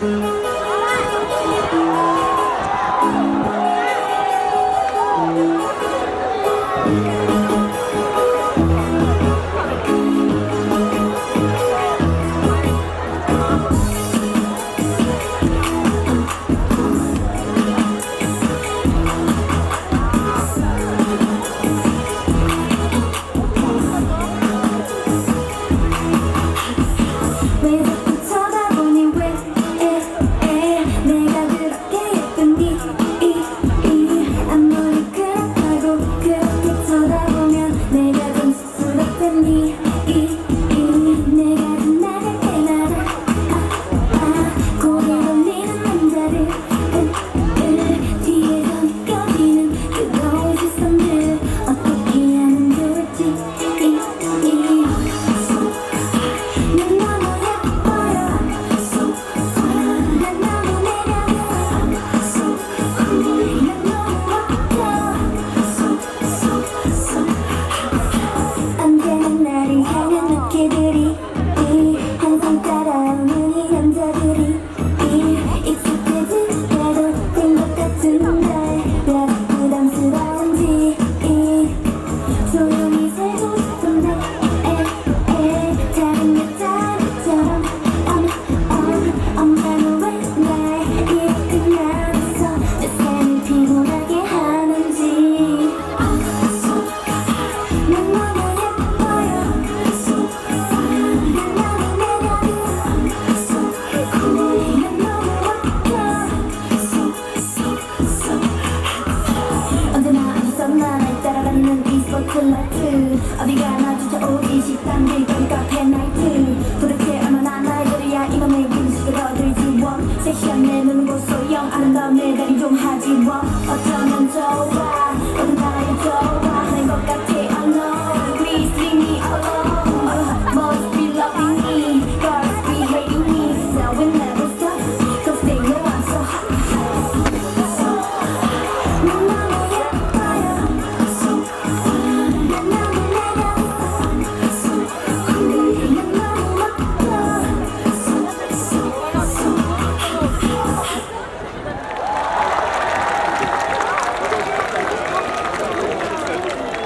Música 어디가 낮이자 오기 10단계 거기 카페 나이트 도대체 얼마나 날들이야 이맘에 긴식을 얻을지 원 세션에 눈은 고소영 아름다운 내 다리 좀 하.